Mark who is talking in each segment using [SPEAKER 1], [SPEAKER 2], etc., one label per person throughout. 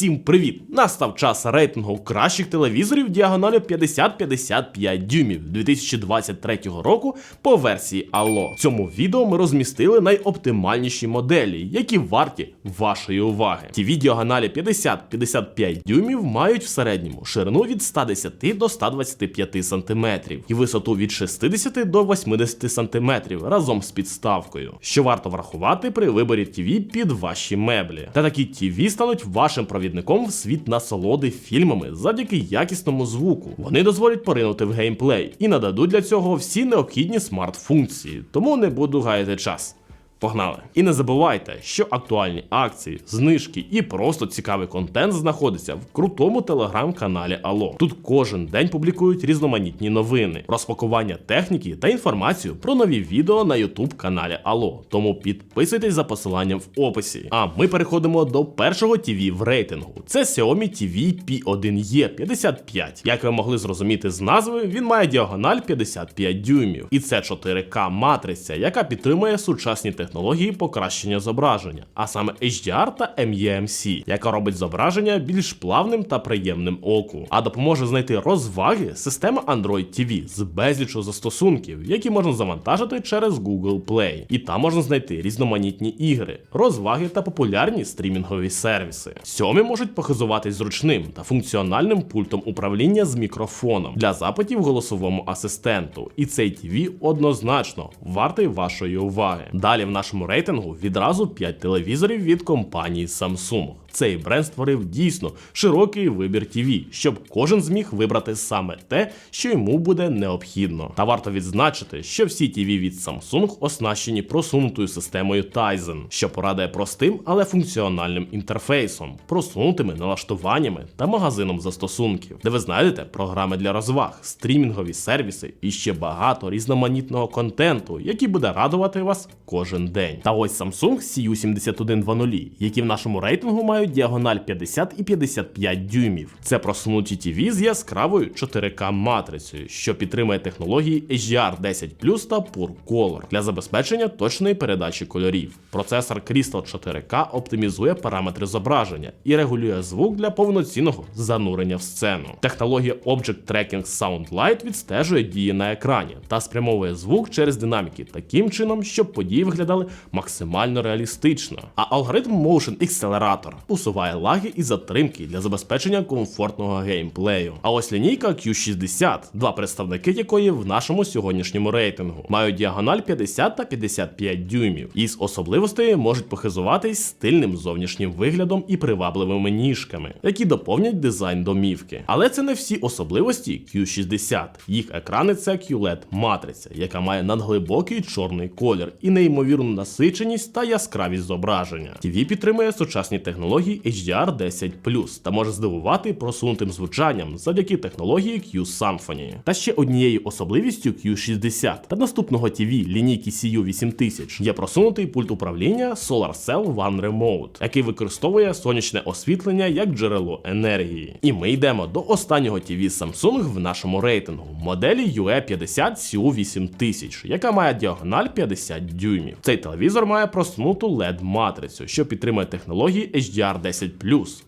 [SPEAKER 1] Всім привіт! Настав час рейтингу кращих телевізорів діагоналі 50-55 дюймів 2023 року по версії Allo. В цьому відео ми розмістили найоптимальніші моделі, які варті вашої уваги. ТВ діагоналі 50-55 дюймів мають в середньому ширину від 110 до 125 см і висоту від 60 до 80 см разом з підставкою, що варто врахувати при виборі ТВ під ваші меблі. Та такі ТВ стануть вашим провідником в світ насолоди фільмами завдяки якісному звуку. Вони дозволять поринути в геймплей і нададуть для цього всі необхідні смарт-функції, тому не буду гаяти час. Погнали! І не забувайте, що актуальні акції, знижки і просто цікавий контент знаходиться в крутому телеграм-каналі Ало. Тут кожен день публікують різноманітні новини, розпакування техніки та інформацію про нові відео на YouTube каналі Ало. Тому підписуйтесь за посиланням в описі. А ми переходимо до першого TV в рейтингу. Це Xiaomi TV P1E 55. Як ви могли зрозуміти з назви, він має діагональ 55 дюймів, і це 4К матриця, яка підтримує сучасні технології покращення зображення, а саме HDR та MEMC, яка робить зображення більш плавним та приємним оку. А допоможе знайти розваги система Android TV з безлічу застосунків, які можна завантажити через Google Play. І там можна знайти різноманітні ігри, розваги та популярні стрімінгові сервіси. Сьомі можуть похизуватись зручним та функціональним пультом управління з мікрофоном для запитів голосовому асистенту. І цей TV однозначно вартий вашої уваги. Далі в нашому рейтингу відразу 5 телевізорів від компанії Samsung. Цей бренд створив дійсно широкий вибір TV, щоб кожен зміг вибрати саме те, що йому буде необхідно. Та варто відзначити, що всі TV від Samsung оснащені просунутою системою Tizen, що порадує простим, але функціональним інтерфейсом, просунутими налаштуваннями та магазином застосунків, де ви знайдете програми для розваг, стрімінгові сервіси і ще багато різноманітного контенту, який буде радувати вас кожен день. Та ось Samsung CU7120, які в нашому рейтингу мають діагональ 50 і 55 дюймів. Це просунуті TV з яскравою 4К матрицею, що підтримує технології HDR 10 та Pure Color для забезпечення точної передачі кольорів. Процесор Crystal 4K оптимізує параметри зображення і регулює звук для повноцінного занурення в сцену. Технологія Object Tracking Sound Light відстежує дії на екрані та спрямовує звук через динаміки таким чином, щоб події виглядали максимально реалістично. А алгоритм Motion Accelerator усуває лаги і затримки для забезпечення комфортного геймплею. А ось лінійка Q60, два представники якої в нашому сьогоднішньому рейтингу мають діагональ 50 та 55 дюймів. Із особливостей можуть похизуватись стильним зовнішнім виглядом і привабливими ніжками, які доповнять дизайн домівки. Але це не всі особливості Q60. Їх екрани це QLED матриця, яка має надглибокий чорний колір і неймовірну насиченість та яскравість зображення. TV підтримує сучасні технології HDR 10 та може здивувати просунутим звучанням завдяки технології Q Symphony. Та ще однією особливістю Q60 та наступного TV лінійки CU8000 є просунутий пульт управління Solar Cell One Remote, який використовує сонячне освітлення як джерело енергії. І ми йдемо до останнього TV Samsung в нашому рейтингу моделі UE50 CU8000, яка має діагональ 50 дюймів. Цей телевізор має просунуту LED матрицю, що підтримує технології HDR 10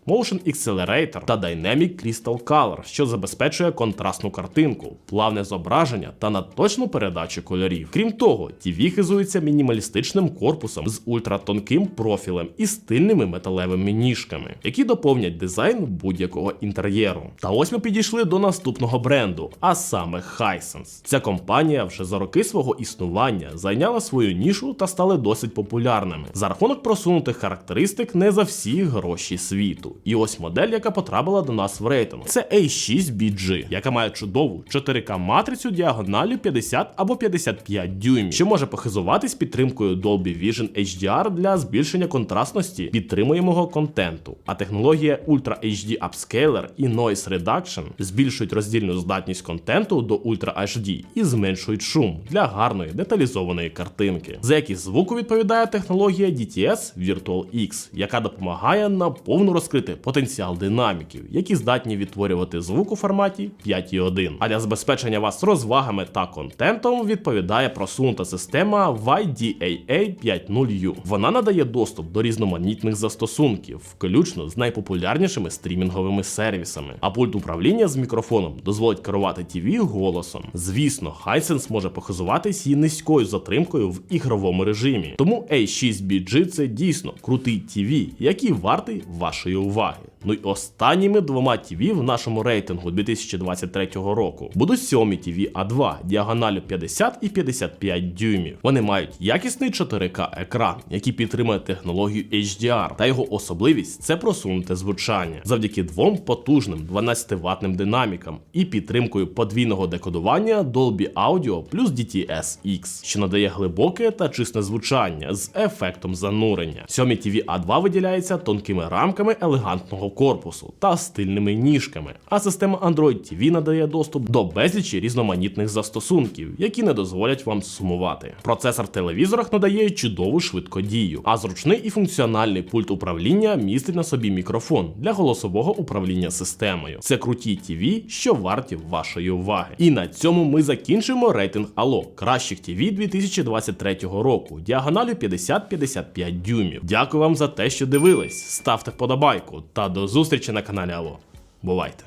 [SPEAKER 1] Motion Accelerator та Dynamic Crystal Color, що забезпечує контрастну картинку, плавне зображення та надточну передачу кольорів. Крім того, TV хизується мінімалістичним корпусом з ультратонким профілем і стильними металевими ніжками, які доповнять дизайн будь-якого інтер'єру. Та ось ми підійшли до наступного бренду, а саме Hisense. Ця компанія вже за роки свого існування зайняла свою нішу та стали досить популярними за рахунок просунутих характеристик не за всі гроші світу. І ось модель, яка потрапила до нас в рейтинг. Це A6BG, яка має чудову 4К матрицю діагоналю 50 або 55 дюймів, що може похизуватись підтримкою Dolby Vision HDR для збільшення контрастності підтримуємого контенту. А технологія Ultra HD Upscaler і Noise Reduction збільшують роздільну здатність контенту до Ultra HD і зменшують шум для гарної деталізованої картинки. За якість звуку відповідає технологія DTS Virtual X, яка допомагає дозволяє наповну розкрити потенціал динаміків, які здатні відтворювати звук у форматі 5.1. А для забезпечення вас розвагами та контентом відповідає просунута система YDAA 5.0U. Вона надає доступ до різноманітних застосунків, включно з найпопулярнішими стрімінговими сервісами. А пульт управління з мікрофоном дозволить керувати TV голосом. Звісно, Hisense може похизуватись і низькою затримкою в ігровому режимі. Тому A6BG це дійсно крутий TV, який вартий вашої уваги. Ну й останніми двома TV в нашому рейтингу 2023 року будуть Xiaomi TV A2 діагоналю 50 і 55 дюймів. Вони мають якісний 4К екран, який підтримує технологію HDR, та його особливість це просунуте звучання завдяки двом потужним 12-ваттним динамікам і підтримкою подвійного декодування Dolby Audio плюс DTS-X, що надає глибоке та чисте звучання з ефектом занурення. Xiaomi TV A2 виділяється тонкими рамками елегантного корпусу та стильними ніжками, а система Android TV надає доступ до безлічі різноманітних застосунків, які не дозволять вам сумувати. Процесор в телевізорах надає чудову швидкодію, а зручний і функціональний пульт управління містить на собі мікрофон для голосового управління системою. Це круті TV, що варті вашої уваги. І на цьому ми закінчимо рейтинг Allo кращих TV 2023 року, діагоналю 50-55 дюймів. Дякую вам за те, що дивились. Ставте вподобайку та до зустрічі на каналі Алло. Бувайте!